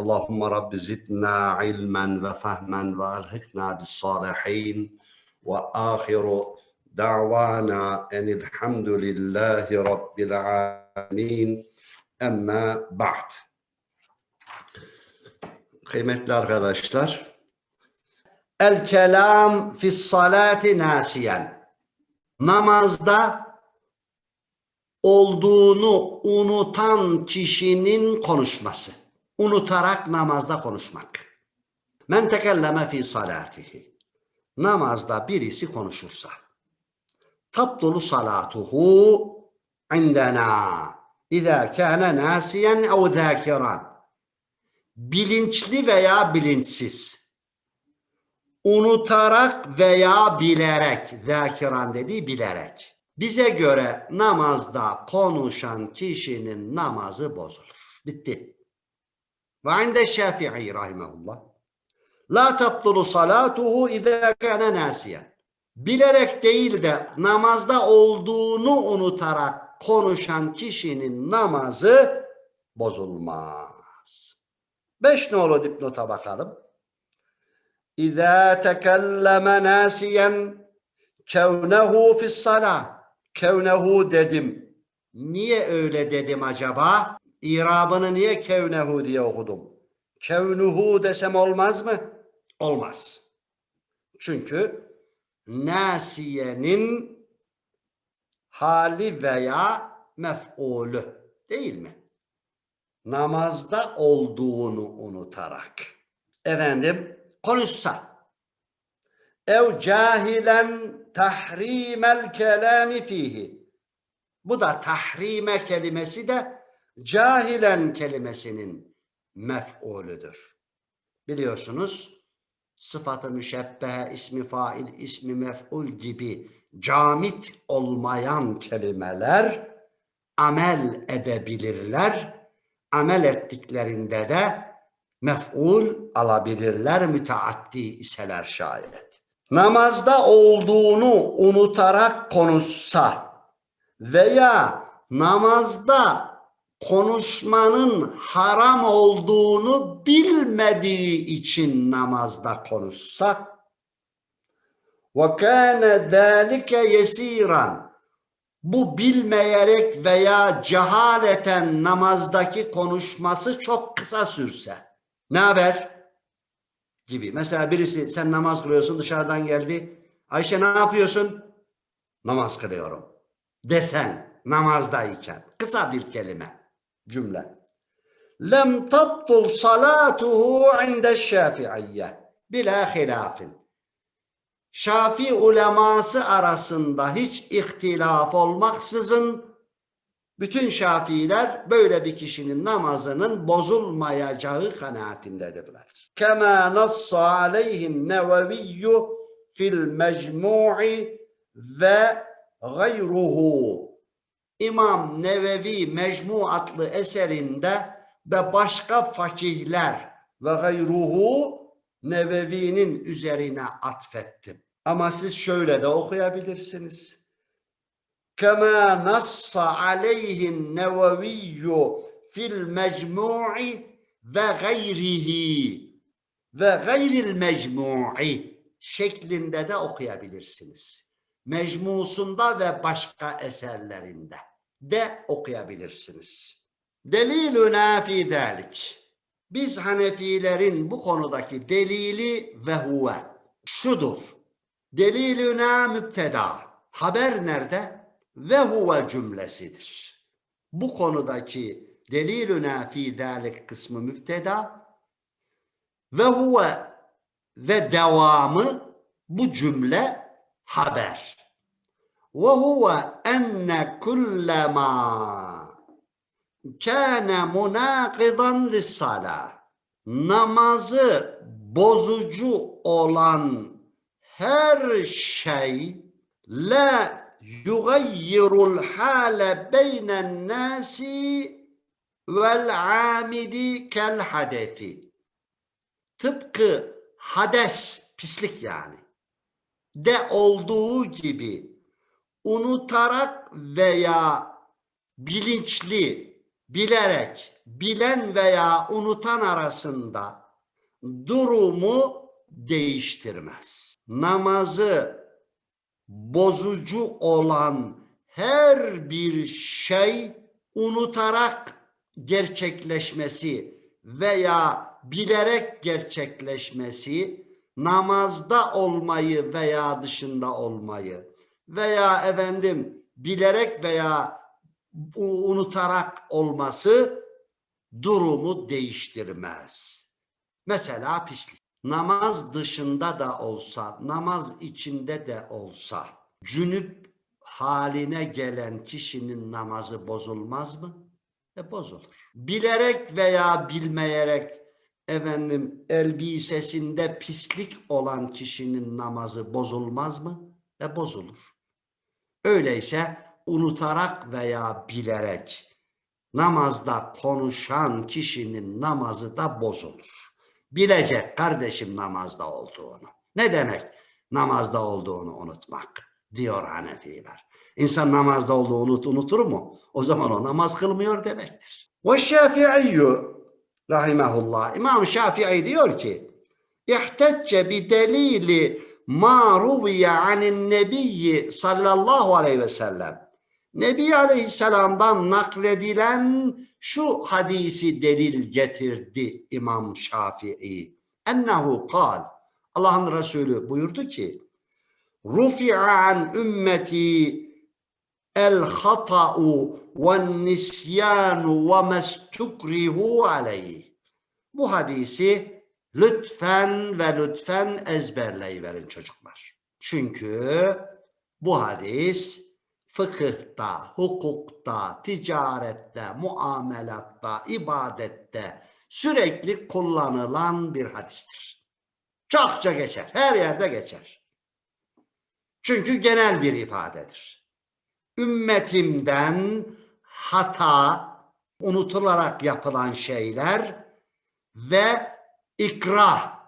اللهم رب زدنا علما وفهما والحقنا بالصالحين واخر دعوانا ان الحمد لله رب العالمين اما بعد Kıymetli arkadaşlar, el kelam fi salati nasiyen. Namazda olduğunu unutan kişinin konuşması. Unutarak namazda konuşmak. Men tekelleme fi salatihi. Namazda birisi konuşursa. Tabdulu salatuhu indena. İza kâne nasiyen ev zâkiran. Bilinçli veya bilinçsiz. Unutarak veya bilerek. Zâkiran dediği bilerek. Bize göre namazda konuşan kişinin namazı bozulur. Bitti. Ve inde Şafii rahimehullah. La tabtulu salatuhu izâ kâne nâsiyen. Bilerek değil de namazda olduğunu unutarak konuşan kişinin namazı bozulmaz. Beş nolu dipnota bakalım. İzâ tekelleme nâsiyen kevnehu fissalâh. Kevnehu dedim. Niye öyle dedim acaba? İrabını niye kevnehu diye okudum? Kevnuhu desem olmaz mı? Olmaz. Çünkü nasiyenin hali veya mef'ulü değil mi? Namazda olduğunu unutarak. Efendim konuşsa. Ev cahilen tahrimel kelami fihi. Bu da tahrime kelimesi de cahilen kelimesinin mef'ulüdür. Biliyorsunuz sıfatı müşebbehe, ismi fail, ismi mef'ul gibi camit olmayan kelimeler amel edebilirler. Amel ettiklerinde de mef'ul alabilirler müteaddi iseler şayet. Namazda olduğunu unutarak konuşsa veya namazda konuşmanın haram olduğunu bilmediği için namazda konuşsa ve kâne zâlike yesiran bu bilmeyerek veya cehaleten namazdaki konuşması çok kısa sürse ne haber? Gibi. Mesela birisi sen namaz kılıyorsun dışarıdan geldi. Ayşe ne yapıyorsun? Namaz kılıyorum. Desen namazdayken. Kısa bir kelime. Cümle. Lem tabtul salatuhu inde şafiiyye. Bila hilafin. Şafi uleması arasında hiç ihtilaf olmaksızın bütün Şafiiler böyle bir kişinin namazının bozulmayacağı kanaatindedirler. Kema nassa aleyhin neveviyyü fil mecmu'i ve gayruhu. İmam Nevevi Mecmu adlı eserinde ve başka fakihler ve gayruhu Nevevi'nin üzerine atfettim. Ama siz şöyle de okuyabilirsiniz. Kema nassa aleyhin neveviyyu fil mecmu'i ve gayrihi ve gayril mecmu'i şeklinde de okuyabilirsiniz. Mecmusunda ve başka eserlerinde de okuyabilirsiniz. Deliluna fi dalik. Biz Hanefilerin bu konudaki delili ve huve şudur. Deliluna müpteda. Haber nerede? ve huve cümlesidir. Bu konudaki delilüne fi dalik kısmı müpteda ve huve ve devamı bu cümle haber. Ve huve enne kullema kâne münâkidan lissalâh. namazı bozucu olan her şey la yugayyirul hale beynen nasi vel amidi kel hadeti. Tıpkı hades, pislik yani. De olduğu gibi unutarak veya bilinçli, bilerek, bilen veya unutan arasında durumu değiştirmez. Namazı bozucu olan her bir şey unutarak gerçekleşmesi veya bilerek gerçekleşmesi namazda olmayı veya dışında olmayı veya efendim bilerek veya unutarak olması durumu değiştirmez. Mesela pislik. Namaz dışında da olsa, namaz içinde de olsa, cünüp haline gelen kişinin namazı bozulmaz mı? E bozulur. Bilerek veya bilmeyerek efendim elbisesinde pislik olan kişinin namazı bozulmaz mı? E bozulur. Öyleyse unutarak veya bilerek namazda konuşan kişinin namazı da bozulur. Bilecek kardeşim namazda olduğunu. Ne demek namazda olduğunu unutmak diyor Hanefiler. İnsan namazda olduğunu unut, unutur mu? O zaman o namaz kılmıyor demektir. Ve Şafi'i rahimehullah İmam Şafii diyor ki İhtecce bi delili ma ruviye anin nebiyyi sallallahu aleyhi ve sellem. Nebi Aleyhisselam'dan nakledilen şu hadisi delil getirdi İmam Şafii. Ennehu kal. Allah'ın Resulü buyurdu ki Rufi'a an ümmeti el hata'u ve nisyanu ve mestukrihu aleyh. Bu hadisi lütfen ve lütfen ezberleyiverin çocuklar. Çünkü bu hadis fıkıhta, hukukta, ticarette, muamelatta, ibadette sürekli kullanılan bir hadistir. Çokça geçer, her yerde geçer. Çünkü genel bir ifadedir. Ümmetimden hata, unutularak yapılan şeyler ve ikrah,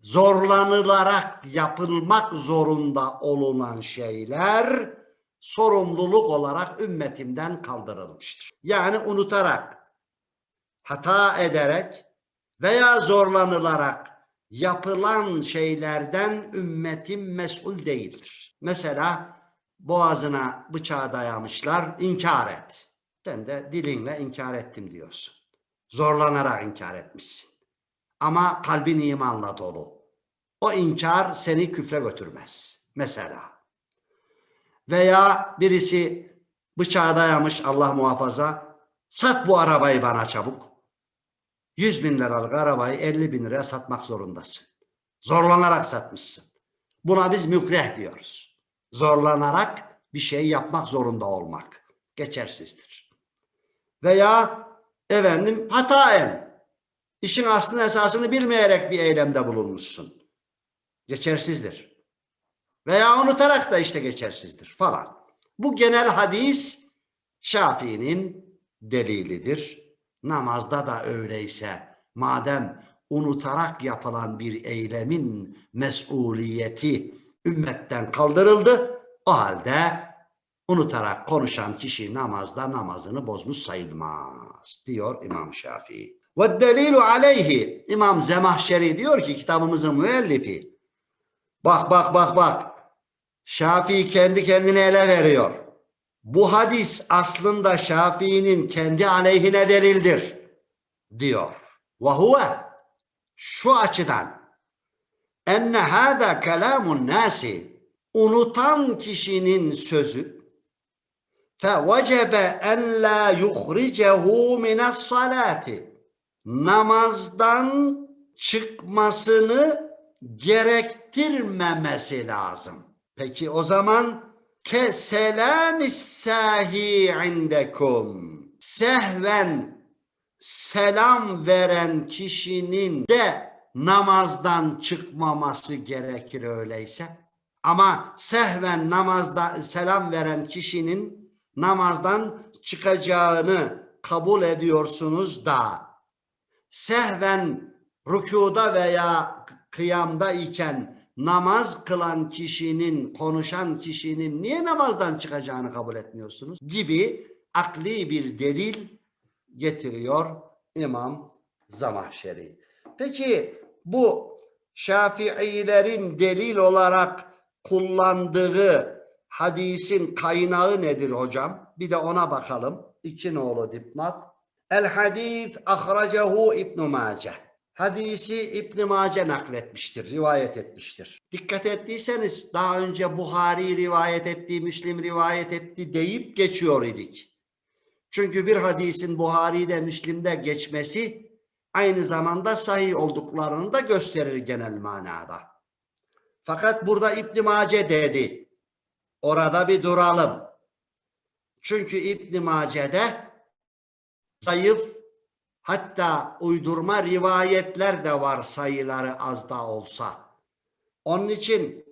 zorlanılarak yapılmak zorunda olunan şeyler sorumluluk olarak ümmetimden kaldırılmıştır. Yani unutarak, hata ederek veya zorlanılarak yapılan şeylerden ümmetim mesul değildir. Mesela boğazına bıçağı dayamışlar, inkar et. Sen de dilinle inkar ettim diyorsun. Zorlanarak inkar etmişsin. Ama kalbin imanla dolu. O inkar seni küfre götürmez. Mesela. Veya birisi bıçağı dayamış Allah muhafaza. Sat bu arabayı bana çabuk. 100 bin liralık arabayı 50 bin liraya satmak zorundasın. Zorlanarak satmışsın. Buna biz mükreh diyoruz. Zorlanarak bir şey yapmak zorunda olmak. Geçersizdir. Veya efendim hataen işin aslını esasını bilmeyerek bir eylemde bulunmuşsun. Geçersizdir. Veya unutarak da işte geçersizdir falan. Bu genel hadis Şafii'nin delilidir. Namazda da öyleyse madem unutarak yapılan bir eylemin mesuliyeti ümmetten kaldırıldı o halde unutarak konuşan kişi namazda namazını bozmuş sayılmaz diyor İmam Şafii. Ve delilu aleyhi. İmam Zemahşeri diyor ki kitabımızın müellifi. Bak bak bak bak. Şafii kendi kendine ele veriyor. Bu hadis aslında Şafii'nin kendi aleyhine delildir diyor. Ve huve şu açıdan enne hâdâ kelâmun nâsi unutan kişinin sözü fe vecebe en la yuhricehu mines salati Namazdan çıkmasını gerektirmemesi lazım. Peki o zaman ke selamis sahi indekum sehven selam veren kişinin de namazdan çıkmaması gerekir öyleyse. Ama sehven namazda selam veren kişinin namazdan çıkacağını kabul ediyorsunuz da sehven rükuda veya kıyamda iken namaz kılan kişinin, konuşan kişinin niye namazdan çıkacağını kabul etmiyorsunuz? Gibi akli bir delil getiriyor İmam Zamahşeri. Peki bu Şafiilerin delil olarak kullandığı hadisin kaynağı nedir hocam? Bir de ona bakalım. İki nolu dipnot. El hadis ahracehu İbn Mace. Hadisi İbn Mace nakletmiştir, rivayet etmiştir. Dikkat ettiyseniz daha önce Buhari rivayet etti, Müslim rivayet etti deyip geçiyor idik. Çünkü bir hadisin Buhari'de, Müslim'de geçmesi aynı zamanda sahih olduklarını da gösterir genel manada. Fakat burada İbn Mace dedi. Orada bir duralım. Çünkü İbn Mace'de zayıf hatta uydurma rivayetler de var sayıları az da olsa. Onun için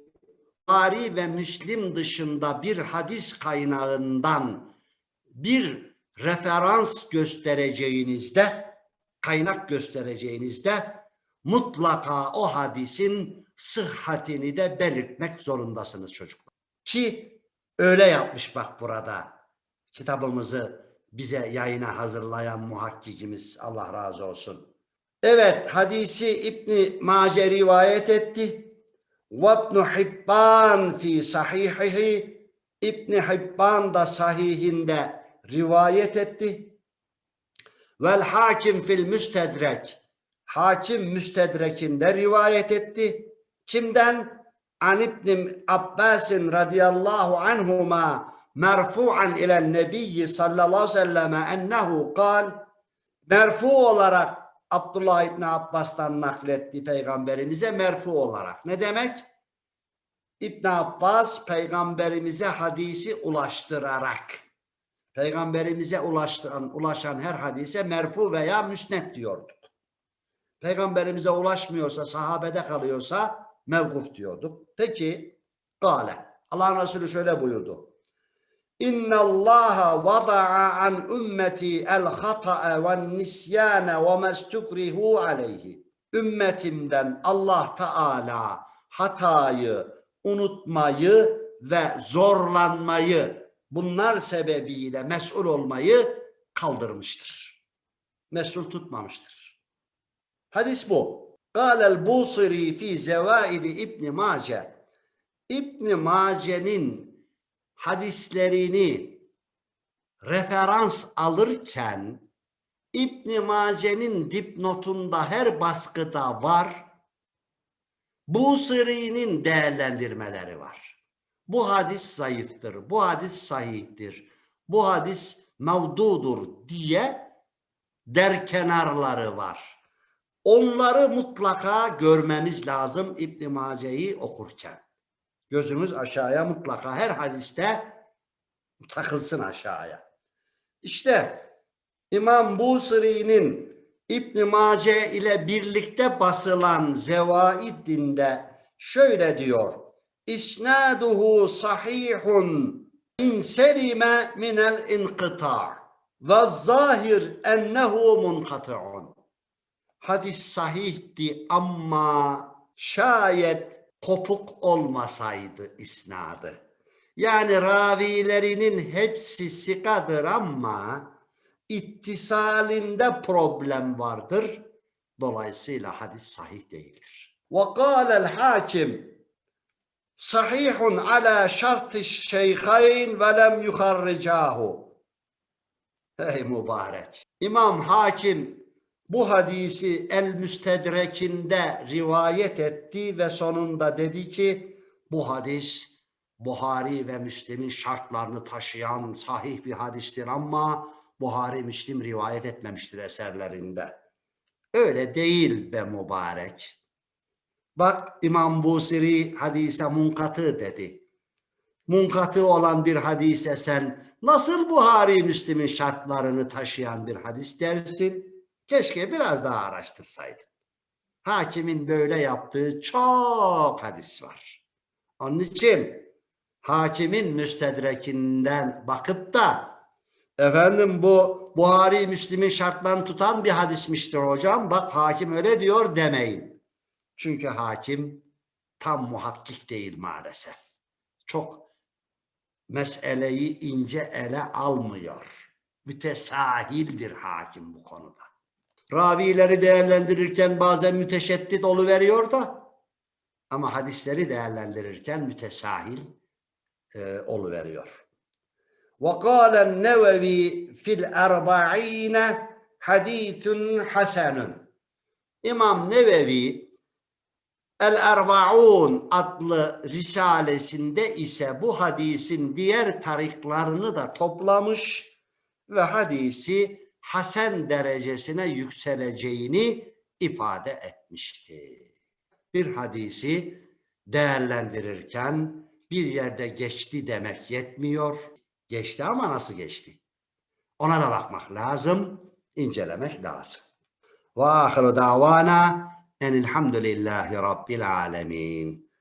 Buhari ve Müslim dışında bir hadis kaynağından bir referans göstereceğinizde, kaynak göstereceğinizde mutlaka o hadisin sıhhatini de belirtmek zorundasınız çocuklar. Ki öyle yapmış bak burada kitabımızı bize yayına hazırlayan muhakkikimiz Allah razı olsun. Evet hadisi İbni Mace rivayet etti. İbn Hibban fi sahihihi İbni Hibban da sahihinde rivayet etti. Vel hakim fil müstedrek. Hakim müstedrekinde rivayet etti. Kimden? An İbn Abbasin radıyallahu anhuma merfu'an ile nebiyyi sallallahu aleyhi ve selleme ennehu kal merfu olarak Abdullah İbni Abbas'tan nakletti peygamberimize merfu olarak. Ne demek? İbn Abbas peygamberimize hadisi ulaştırarak peygamberimize ulaştıran, ulaşan her hadise merfu veya müsnet diyorduk. Peygamberimize ulaşmıyorsa, sahabede kalıyorsa mevkuf diyorduk. Peki, gale. Allah Resulü şöyle buyurdu. İnna Allah vada'a an ümmeti el hata'a ve nisyane ve mestukrihu aleyhi. Ümmetimden Allah Teala hatayı, unutmayı ve zorlanmayı bunlar sebebiyle mesul olmayı kaldırmıştır. Mesul tutmamıştır. Hadis bu. Kâlel Busiri fi zevaidi İbni Mace. İbni Mace'nin hadislerini referans alırken İbni Mace'nin dipnotunda her baskıda var. Busiri'nin değerlendirmeleri var. Bu hadis zayıftır, bu hadis sahihtir, bu hadis mevdudur diye derkenarları var. Onları mutlaka görmemiz lazım İbn Mace'yi okurken. Gözümüz aşağıya mutlaka her hadiste takılsın aşağıya. İşte İmam Busiri'nin İbn Mace ile birlikte basılan Zevaid'inde şöyle diyor. İsnaduhu sahihun in selime minel inqita ve zahir ennehu munkati'un. Hadis sahihti ama şayet kopuk olmasaydı isnadı. Yani ravilerinin hepsi sikadır ama ittisalinde problem vardır. Dolayısıyla hadis sahih değildir. Hakim sahihun ala şartı şeyhayn ve lem yuharricahu. Ey mübarek. İmam Hakim bu hadisi El Müstedrek'inde rivayet etti ve sonunda dedi ki bu hadis Buhari ve Müslim'in şartlarını taşıyan sahih bir hadistir ama Buhari Müslim rivayet etmemiştir eserlerinde. Öyle değil be mübarek. Bak İmam Busiri hadise munkatı dedi. Munkatı olan bir hadise sen nasıl Buhari Müslim'in şartlarını taşıyan bir hadis dersin? Keşke biraz daha araştırsaydın. Hakimin böyle yaptığı çok hadis var. Onun için hakimin müstedrekinden bakıp da efendim bu Buhari Müslim'in şartlarını tutan bir hadismiştir hocam. Bak hakim öyle diyor demeyin. Çünkü hakim tam muhakkik değil maalesef. Çok meseleyi ince ele almıyor. Mütesahil bir hakim bu konuda Ravileri değerlendirirken bazen müteşeddit oluveriyor da ama hadisleri değerlendirirken mütesahil e, oluveriyor. وقال النووي في الأربعين حديث حسن İmam Nevevi El Erbaun adlı risalesinde ise bu hadisin diğer tariklarını da toplamış ve hadisi hasen derecesine yükseleceğini ifade etmişti. Bir hadisi değerlendirirken bir yerde geçti demek yetmiyor. Geçti ama nasıl geçti? Ona da bakmak lazım, incelemek lazım. Ve ahiru davana enilhamdülillahi rabbil alemin.